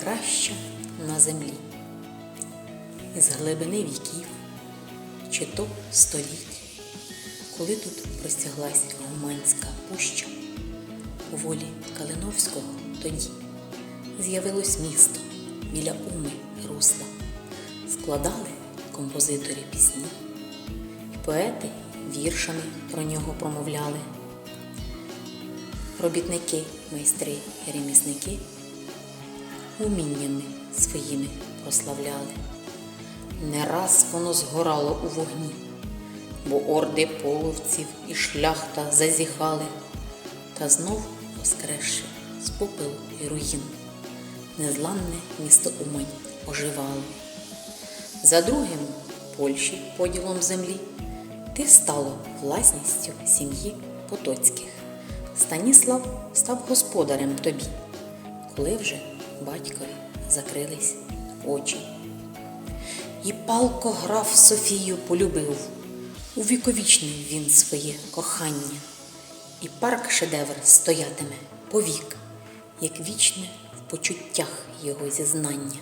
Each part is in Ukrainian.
найкраща на землі. З глибини віків чи то століть, коли тут простяглась Гуманська пуща, у волі Калиновського тоді з'явилось місто біля уми русла, складали композитори пісні, і поети віршами про нього промовляли. Робітники, майстри, ремісники уміннями своїми прославляли. Не раз воно згорало у вогні, бо орди половців і шляхта зазіхали, та знов воскресши з попелу і руїн, незламне місто Умань оживало. За другим Польщі поділом землі ти стало власністю сім'ї Потоцьких. Станіслав став господарем тобі, коли вже батькові закрились очі. І палко граф Софію полюбив, увіковічнив він своє кохання, і парк шедевр стоятиме повік, як вічне в почуттях його зізнання.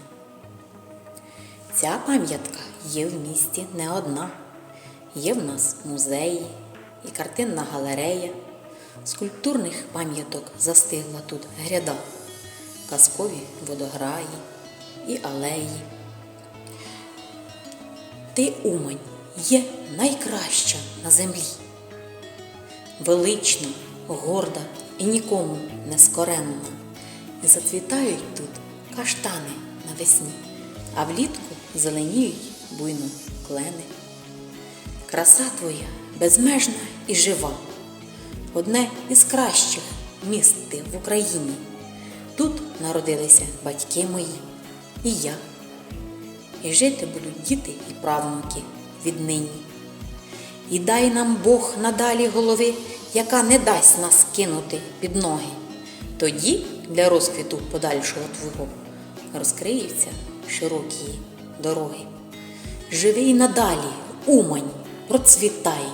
Ця пам'ятка є в місті не одна. Є в нас музеї і картинна галерея. Скульптурних пам'яток застигла тут гряда, казкові водограї і алеї. Ти, Умань, є найкраща на землі. Велична, горда і нікому не скоренна. І зацвітають тут каштани навесні, а влітку зеленіють буйно клени. Краса твоя безмежна і жива, одне із кращих міст ти в Україні. Тут народилися батьки мої і я. І жити будуть діти і правнуки віднині. І дай нам Бог надалі голови, яка не дасть нас кинути під ноги. Тоді для розквіту подальшого твого розкриються широкі дороги. Живи й надалі, Умань, процвітай,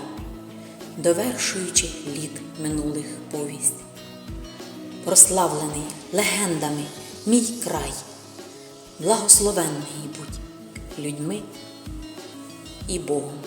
довершуючи літ минулих повість. Прославлений легендами мій край, благословенний будь людьми і Богом.